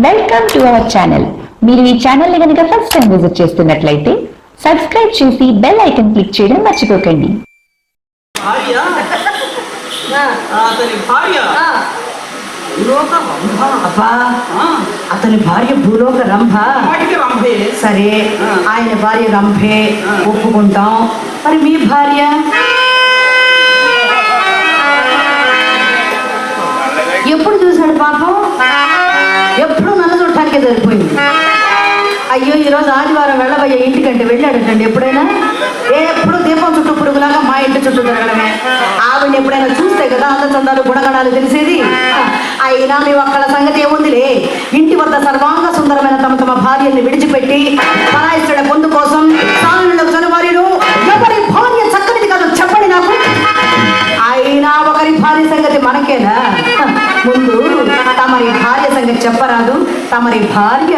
Welcome to our channel మీరు ఈ ఛానల్ని కనుక ఫస్ట్ టైం విజిట్ చేస్తున్నట్లయితే సబ్స్క్రైబ్ చేసి బెల్ ఐకన్ క్లిక్ చేయడం మర్చిపోకండి. అతని భార్య? ఆ, భూలోక రంభ. అబ్బా. ఆ, అతని భార్య భూలోక రంభ. వాటికి రంభే. సరే. ఆయన భార్య రంభే. ఒప్పుకుంటాం. మరి మీ భార్య? ఎప్పుడు చూశాడు పాపం? సరిపోయింది అయ్యో ఈరోజు ఆదివారం వెళ్ళబోయే ఇంటికంటే వెళ్ళాడటండి ఎప్పుడైనా? ఎప్పుడు దీపం చుట్టూ పురుగులాగా మా ఇంటి చుట్టూ తిరగడమే. ఆవిడ ఎప్పుడైనా చూస్తే కదా అందచందాలు గుణగణాలు తెలిసేది? అయినా మీ ఒక్కళ్ళ సంగతి ఏముందిలే. ఇంటి వద్ద సర్వాంగ సుందరమైన తమ తమ భార్యల్ని విడిచిపెట్టి పరాయిస్తుడ పొందు కోసం సాలులో చనువారిను ఎవరి భార్య చక్కనిది కాదు చెప్పండి నాకు. అయినా ఒకరి భార్య సంగతి మనకేనా? ముందు తమరి భార్య చెప్పరాదు. తమరి భార్య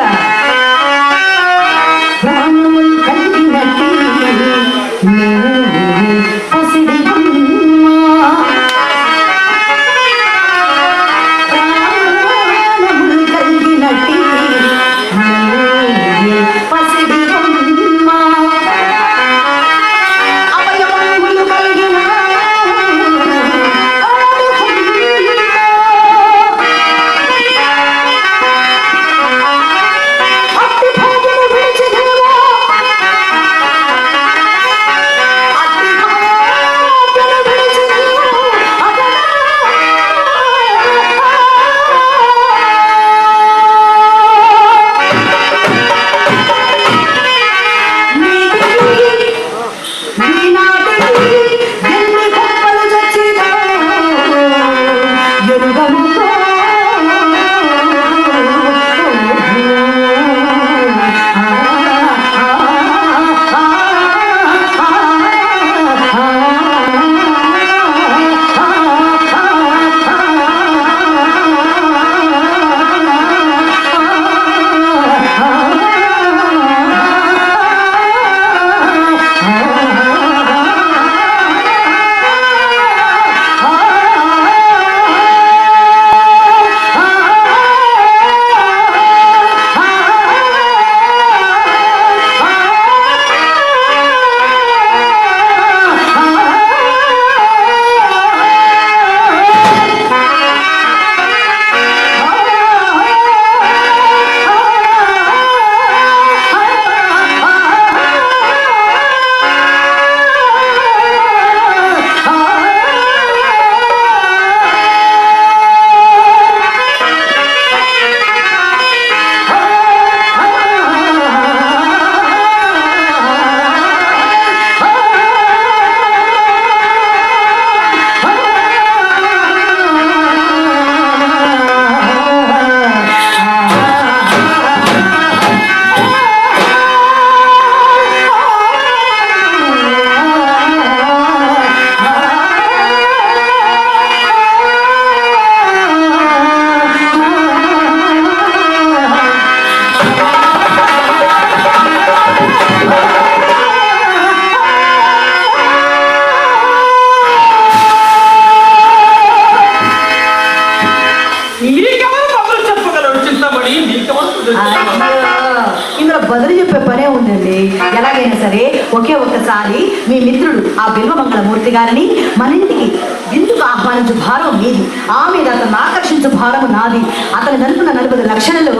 సరే ఒకే ఒక్కసారి మీ మిత్రుడు ఆ బిల్వమంగళమూర్తి గారిని మన ఇంటికి విందుకు ఆహ్వానించు భారం మీది? ఆ మీద అతను ఆకర్షించు భారం నాది. అతని నలుపున నలుగురు లక్షణలు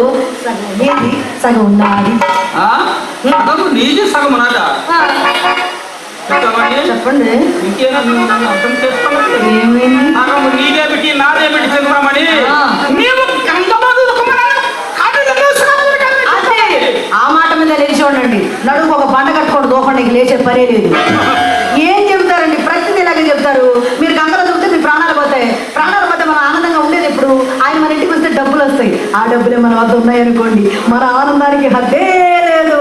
సగం మీది సగం నీది. చెప్పండి. ఏమైంది? నీదే పెట్టి నాదే పెట్టి మాట మీద లేచి ఉండండి నడుము ఒక బండ కట్టుకొని దూకండి లేచే పనే లేదు. ఏం చెప్తారండి ప్రతిదీ ఇలాగే చెప్తారు మీరు గంగలో చూస్తే మీ ప్రాణాలు పోతాయి. ప్రాణాలు పోతే మన ఆనందంగా ఉండేది ఇప్పుడు ఆయన మన ఇంటికి వస్తే డబ్బులు వస్తాయి. ఆ డబ్బులే మన వద్ద ఉన్నాయనుకోండి. మన ఆనందానికి హద్దే లేదు.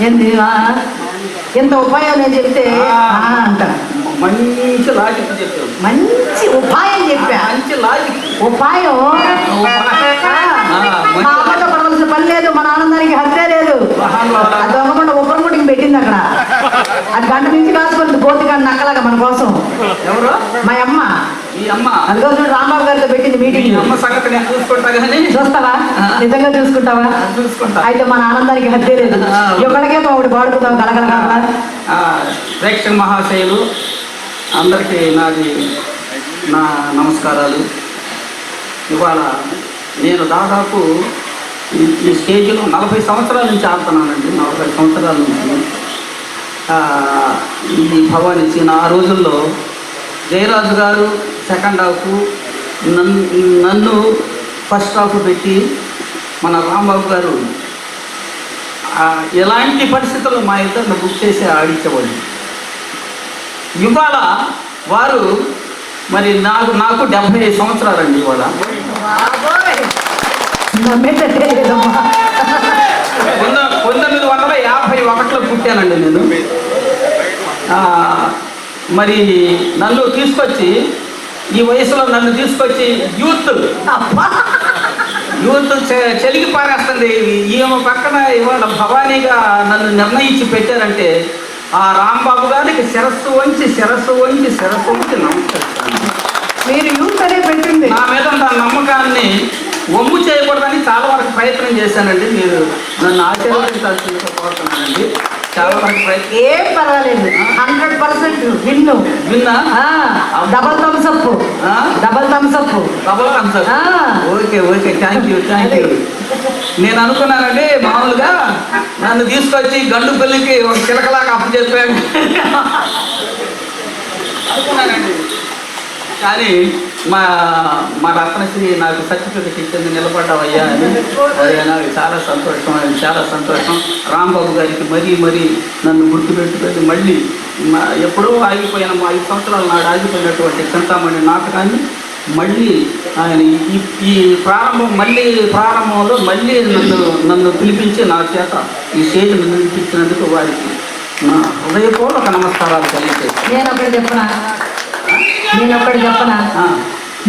ఏంది? ఎంత ఉపాయం నేను చెప్తే? ఆ. అంటారు మంచి లాజిక్ చెప్పావు. మంచి ఉపాయం చెప్పా. మంచి లాజిక్. ఉపాయం? పని లేదు మన ఆనందానికి హద్దే లేదు. దొంగమండ ఉప్పరం గుడికి పెట్టింది అక్కడ. అది గంట నుంచి కాసుకుంది గోతి గంట నక్కలాగా మన కోసం. ఎవరు? మా అమ్మ. ఈ అమ్మ? అందుకో చూడు రాంబాబు గారితో పెట్టింది మీటింగ్. అమ్మ సంగతి నేను చూసుకుంటా కానీ చూస్తావా. నిజంగా చూసుకుంటావా? చూసుకుంటా. అయితే మన ఆనందానికి హద్దే లేదు. ఒకడికే ఒకటి పాడుకుందాం కలకల ఆ, ప్రేక్షక మహాశయులు అందరికీ నాది నా నమస్కారాలు. ఇవాళ నేను దాదాపు ఈ- స్టేజ్లో నలభై సంవత్సరాల నుంచి ఆడుతున్నానండి. నలభై సంవత్సరాల నుంచి. ఈ భవానీ సీన్ ఆ రోజుల్లో జయరాజు గారు సెకండ్ హాఫ్ నన్ను నన్ను ఫస్ట్ హాఫ్ పెట్టి మన రాంబాబు గారు ఎలాంటి పరిస్థితుల్లో మా ఇద్దరు బుక్ చేసి ఆడించేవాళ్ళు. ఇవాళ వారు మరి నాకు నాకు డెబ్భై సంవత్సరాలండి ఇవాళ. పంతొమ్మిది వందల యాభై ఒకటిలో పుట్టానండి నేను మరి నన్ను తీసుకొచ్చి ఈ వయసులో నన్ను తీసుకొచ్చి యూత్. యూత్ చెలికి పారేస్తుంది. ఈమె పక్కన ఇవాళ భవానీగా నన్ను నిర్ణయించి పెట్టారంటే ఆ రాంబాబు గారికి శిరస్సు వంచి శిరస్సు వంచి శిరస్సు వంచి నమస్కరిస్తాను. మీరు యూత్ అనే పెట్టింది. నా మీద ఉన్న నమ్మకాన్ని ఒమ్ము చేయకూడదని చాలా వరకు ప్రయత్నం చేశానండి. మీరు నన్ను కోరుతున్నానండి చాలా వరకు ప్రయత్నం ఏం పర్వాలేదు. Hundred percent win. విన్నా? Double thumbs up? Double thumbs up. Double answer ఆ. Okay okay. Thank you thank you. నేను అనుకున్నానండి మామూలుగా నన్ను తీసుకొచ్చి గండు పెళ్ళికి ఒక చిలకలాగా అప్పు చెప్పాడు అనుకున్నానండి. కానీ మా మా రత్నశ్రీ నాకు సర్టిఫికెట్ ఇచ్చింది నిలబడ్డావయ్యా అని. అది నాకు చాలా సంతోషం అది చాలా సంతోషం. రాంబాబు గారికి మరీ మరీ నన్ను గుర్తుపెట్టుకొని మళ్ళీ మా ఎప్పుడో ఆగిపోయిన మా ఐదు సంవత్సరాల నాడు ఆగిపోయినటువంటి చింతామణి నాటకాన్ని మళ్ళీ ఆయన ఈ ఈ ప్రారంభం మళ్ళీ ప్రారంభంలో మళ్ళీ నన్ను నన్ను పిలిపించి నా చేత ఈ స్టేజ్ నిలిపించినందుకు వారికి నా హృదయపూర్వక నమస్కారాలు తెలియజేస్తాను. నేను ఒకటి చెప్పనా? నేను ఒకటి చెప్పనా.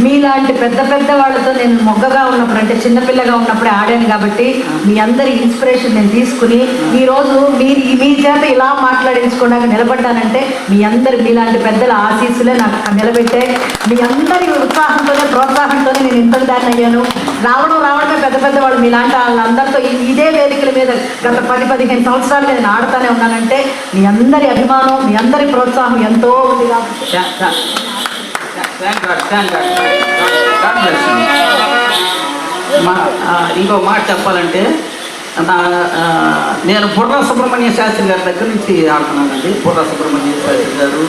మీలాంటి పెద్ద పెద్ద వాళ్ళతో నేను మొగ్గగా ఉన్నప్పుడు అంటే చిన్నపిల్లగా ఉన్నప్పుడే ఆడాను కాబట్టి మీ అందరి ఇన్స్పిరేషన్ నేను తీసుకుని ఈ రోజు మీరు మీ చేత ఇలా మాట్లాడించుకోవడానికి నిలబడ్డానంటే మీ అందరి మీలాంటి పెద్దల ఆశీస్సులే నాకు నిలబెట్టే. మీ అందరి ఉత్సాహంతోనే ప్రోత్సాహంతోనే నేను ఇంత దాన్ని అయ్యాను. రావడం రావడమే పెద్ద పెద్ద వాళ్ళు మీలాంటి వాళ్ళందరితో ఇదే వేదికల మీద గత పది పదిహేను సంవత్సరాలు నేను ఆడుతానే ఉన్నానంటే మీ అందరి అభిమానం మీ అందరి ప్రోత్సాహం ఎంతో ఉంది కాబట్టి. మా ఇంకో మాట చెప్పాలంటే నా నేను బుర్ర సుబ్రహ్మణ్య శాస్త్రి గారి దగ్గర నుంచి ఆడుతున్నానండి. బుర్ర సుబ్రహ్మణ్య శాస్త్రి గారు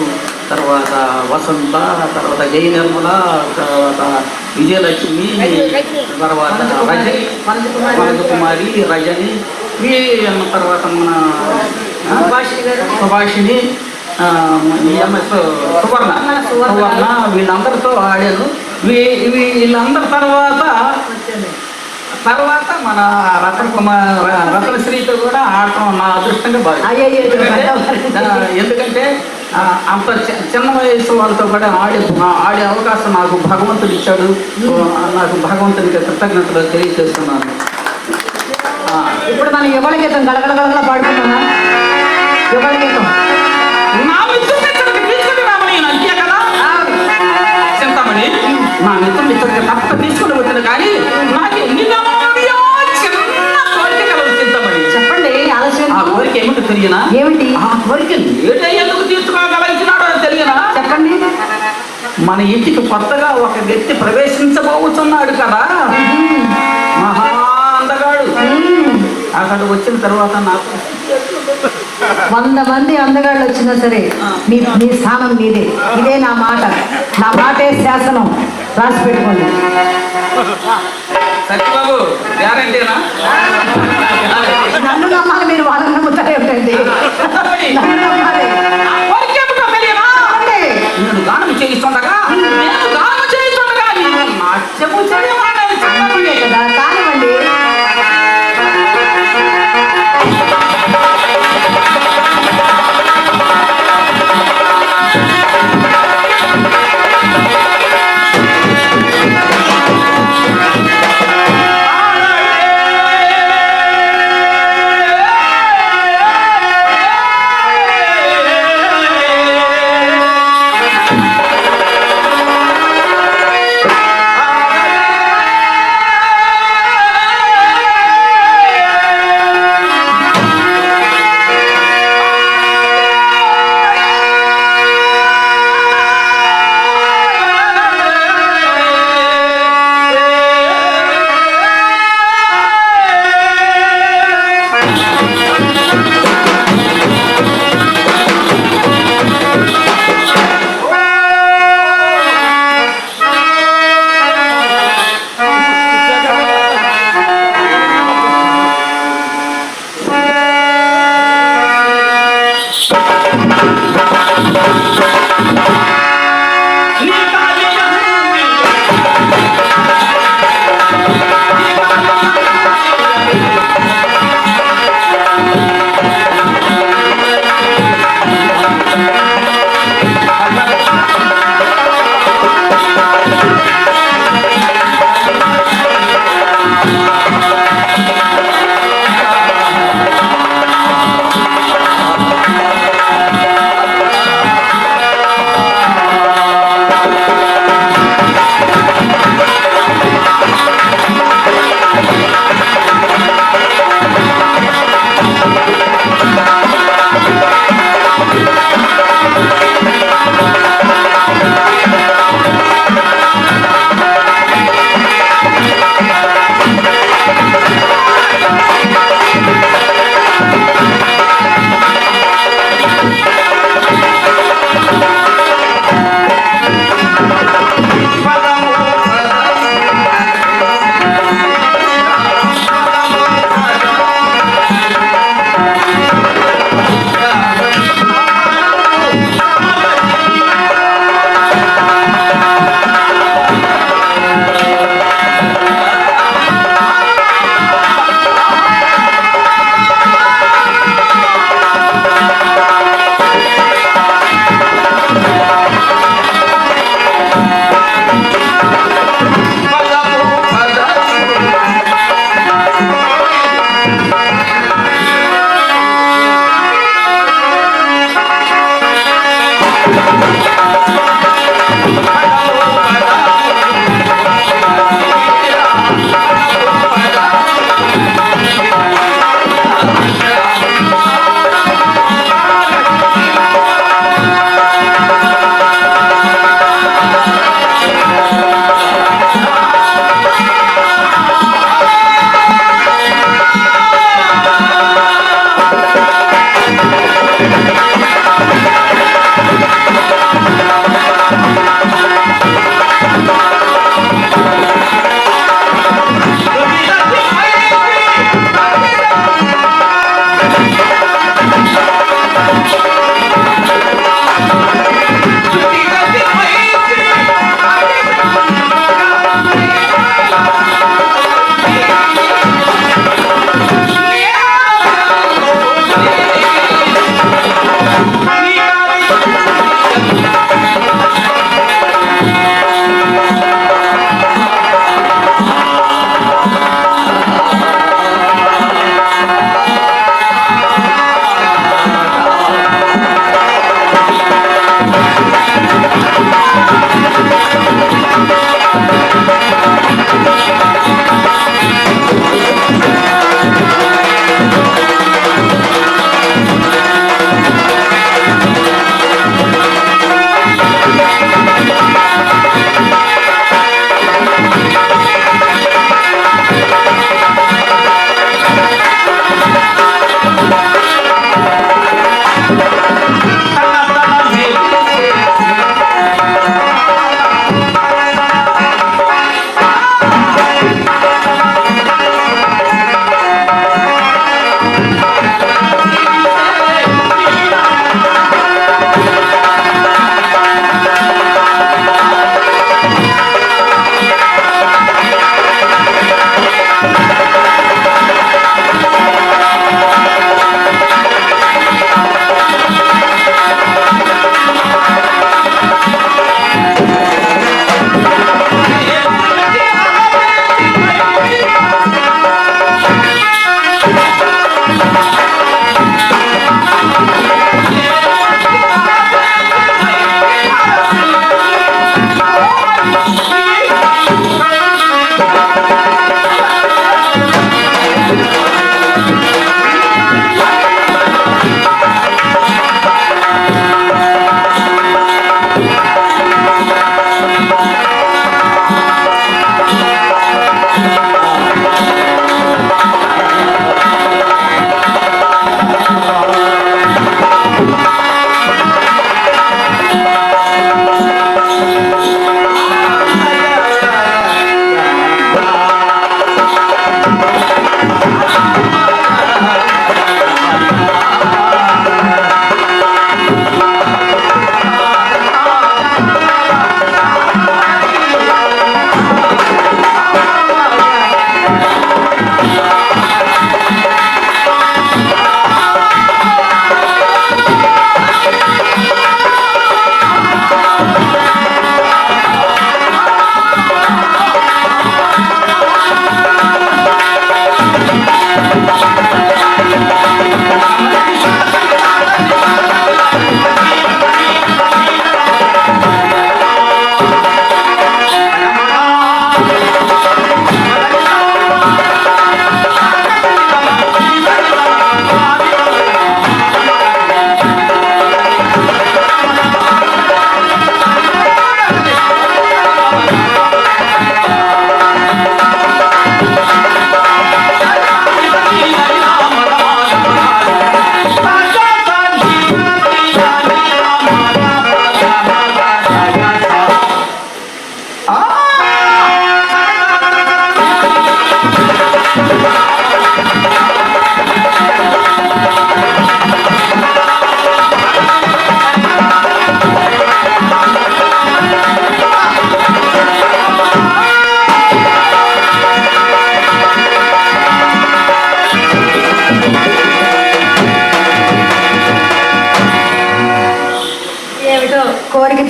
తర్వాత వసంత తర్వాత జయ నిర్మల తర్వాత విజయలక్ష్మి తర్వాత రజని కుమారి రజని తర్వాత మన సుభాషిణి ఎంఎస్ సువర్ణ. సువర్ణ వీళ్ళందరితో ఆడాను. వీళ్ళందరి తర్వాత తర్వాత మన రతన్ కుమార్ రతనశ్రీతో కూడా ఆడటం నా అదృష్టంగా. అయ్యయ్యో, ఎందుకంటే అంత చిన్న వయసు వాళ్ళతో కూడా ఆడే ఆడే అవకాశం నాకు భగవంతుడు ఇచ్చాడు. నాకు భగవంతునికి కృతజ్ఞతలు తెలియజేస్తున్నాను. ఇప్పుడు మనం యుగల గీతం గడగడ గడగడ పాడుకుంటున్నా. గీతం. చింతామణి నా మిత్రుడిని ఇక్కడికి తప్పక తీసుకుని వచ్చిన కానీ నాకు చెప్పండి ఆలస్యం? ఆ కోరిక ఏమిటో తెలియనా? ఏమిటి? ఆ కోరిక లేట్ ఎందుకు తీర్చుకోగలిగినాడో అని తెలియనా? చెప్పండి. మన ఇంటికి కొత్తగా ఒక వ్యక్తి ప్రవేశించబోతున్నాడు కదా. మహా అందగాడు. అక్కడ వచ్చిన తర్వాత నాకు వంద మంది అందగాళ్ళు వచ్చినా సరే మీ మీ స్థానం మీదే. ఇదే నా మాట. నా మాటే శాసనం. రాసి పెట్టుకోండి. నన్ను నమ్మాలి మీరు వాళ్ళని నమ్ముతారు ఏమిటండి నన్ను నమ్మాలి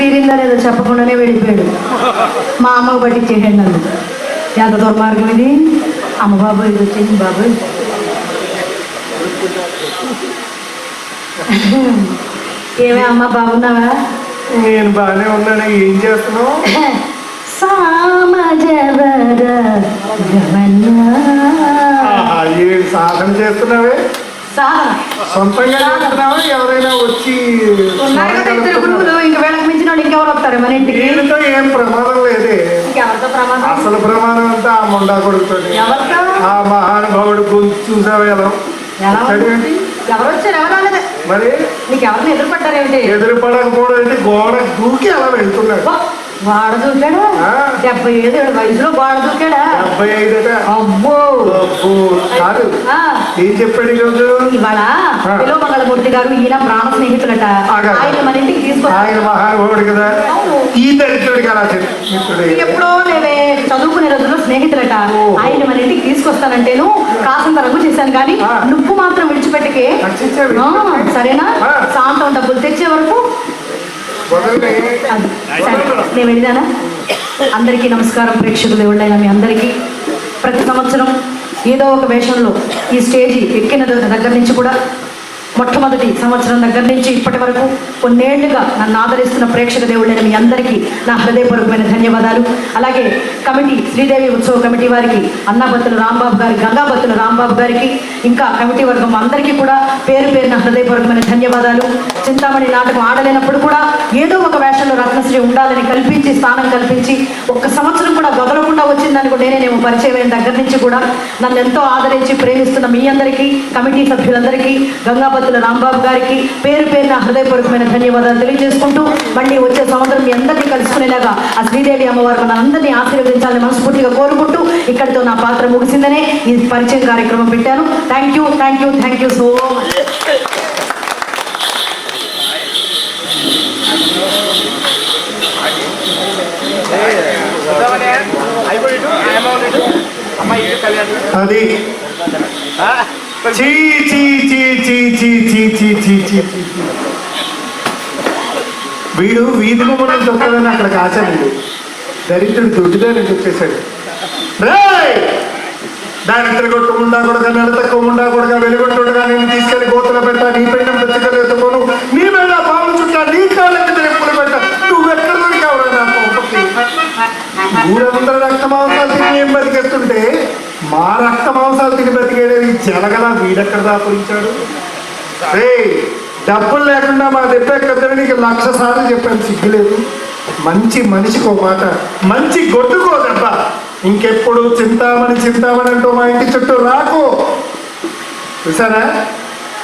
తీరిందా లేదో చెప్పకుండానే వెళ్ళిపోయాడు. మా అమ్మకు పట్టించేసాడు నన్ను. ఎంత దుర్మార్గం ఇది? అమ్మ బాబు ఇది వచ్చేసింది బాబు. ఏమే అమ్మ బాగున్నావా? నేను బాగానే ఉన్నాను ఏం చేస్తున్నావు? సాధన చేస్తున్నావే? సొంతంగా చేస్తున్నావా? ఎవరైనా వచ్చి ఉన్నారు కదా ఇద్దరు గురువులు ఇంక వీళ్ళకి మించిన వాళ్ళు దీనితో ఏం ప్రమాదం లేదే. ప్రమాదం? అసలు ప్రమాదం అంతా ఆ ముండా కొడుకుతో. ఎవరితో? ఆ మహానుభావుడు గొంతు చూసావా ఎలా? ఎలా ఉంది? చదివేంటి? ఎవరు వచ్చారు ఎవరు రాలేదే? మరి? నీకు ఎవరిని ఎదురుపడ్డారేమిటి? ఎదురు పడకపోవడం అంటే గోడ దూకి అలా వెళ్తున్నాడు. వాడ దూకాడా. డెబ్బై ఐదు వయసులో వాడ దూకాడా డెబ్బై ఐదట అబ్బో! కాదు. ఏం చెప్పాడు ఈరోజు? ఇవాళ గారు ఈయన ప్రాణ స్నేహితులట. ఆయన మన ఇంటికి తీసుకొచ్చి ఆయన మహానుభావుడు కదా. ఈ దరిద్రుడికి అలా మిత్రుడు ఎప్పుడో లేవే చదువుకునే రోజుల్లో స్నేహితులట. ఆయన మన ఇంటికి తీసుకొస్తానంటేను కాసంత రఘు చేశాను కానీ. నువ్వు మాత్రం విడిచిపెట్టకే. సరేనా. సాంతం డబ్బులు తెచ్చే వరకు నేను వెళ్ళానా అందరికీ నమస్కారం ప్రేక్షకులు ఎవరైనా మీ అందరికీ. ప్రతి సంవత్సరం ఏదో ఒక వేషంలో ఈ స్టేజి ఎక్కిన దగ్గర నుంచి కూడా మొట్టమొదటి సంవత్సరం దగ్గర నుంచి ఇప్పటి వరకు కొన్నేళ్ళుగా నన్ను ఆదరిస్తున్న ప్రేక్షక దేవుళ్ళైన మీ అందరికీ నా హృదయపూర్వకమైన ధన్యవాదాలు. అలాగే కమిటీ శ్రీదేవి ఉత్సవ కమిటీ వారికి అన్నాబత్తుల రాంబాబు గారి గంగాబత్తుల రాంబాబు గారికి ఇంకా కమిటీ వర్గం అందరికీ కూడా పేరు పేరున హృదయపూర్వకమైన ధన్యవాదాలు. చింతామణి నాటకం ఆడలేనప్పుడు కూడా ఏదో ఒక వేషంలో రత్నశ్రీ ఉండాలని కల్పించి స్థానం కల్పించి ఒక్క సంవత్సరం కూడా వదలకుండా వచ్చిందని కూడా నేనేమో పరిచయం అయిన దగ్గర నుంచి కూడా నన్ను ఎంతో ఆదరించి ప్రేమిస్తున్న మీ అందరికీ కమిటీ సభ్యులందరికీ గంగాపతుల రాంబాబు గారికి. పేరు పేరున హృదయపూర్వకమైన ధన్యవాదాలు తెలియజేసుకుంటూ మళ్ళీ వచ్చే సంవత్సరం మీ అందరినీ కలుసుకునేలాగా ఆ శ్రీదేవి అమ్మవారు మన అందరినీ ఆశీర్వదించాలని మనస్ఫూర్తిగా కోరుకుంటూ ఇక్కడితో నా పాత్ర ముగిసిందనే ఈ పరిచయం కార్యక్రమం పెట్టాను. Thank you thank you thank you so much అది చీ చీ చీ చీ చీ చీ చీ చీ చీ. వీడు వీధి గుమ్మడం తొక్కదని అక్కడికి ఆశాడు దరిద్రుడు దొడ్డిదని చెప్పేశాడు. రేయ్! దారిద్ర కూడా ముండా కొడక నడతక్క ముండా నేను తీసుకెళ్ళి గోతుల పెట్టా నీ పెండం తెచ్చుకొని ఎత్తుకోను. నీ మీద పాము చుట్టా నీ కాళ్ళకి తెప్పులు పెట్టా నువ్వు ఎక్కడ దొరికావు నా పంపకి ఊరందరూ రక్త మాంసాలు తిని ఏం బతికేస్తుంటే మా రక్త మాంసాలు తిని బ్రతికేది జనగల వీడెక్కడ దాపురించాడు? రే డబ్బులు లేకుండా మా దెబ్బెక్కద్దని నీకు లక్ష సార్లు చెప్పాను సిగ్గులేదు మంచి మనిషికి ఒక మాట. మంచి గొడ్డుకో దెబ్బ. ఇంకెప్పుడు చింతామని చింతామణి అంటూ మా ఇంటి చుట్టూ రాకు. చూసారా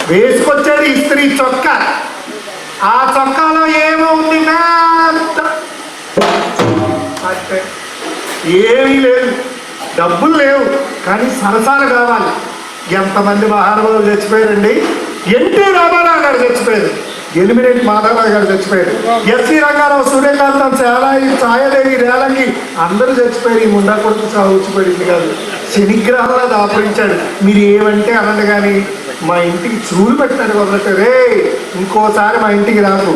వేసుకొచ్చేది ఇస్త్రీ చొక్కా. ఆ చొక్కాలో ఏమో ఉంది ఏమీ లేదు. డబ్బులు లేవు కానీ సరసాలు కావాలి. ఎంతమంది మహానుభావులు చచ్చిపోయారండి? ఎన్టీ రామారావు గారు చచ్చిపోయారు. ఎలిమినేట్ మాధవరావు గారు చచ్చిపోయారు. ఎస్సీ రంగారావు సూర్యకాంతం చాలాయి ఛాయదేవి రేలంగి అందరూ చచ్చిపోయారు. ఈ ముండా కొడుకు చావు వచ్చిపోయింది కాదు. శనిగ్రహంలో దాపరించాడు. మీరు ఏమంటే అనండి కానీ మా ఇంటికి చూలు పెట్టాడు వదలట్టు రే ఇంకోసారి మా ఇంటికి రాకు.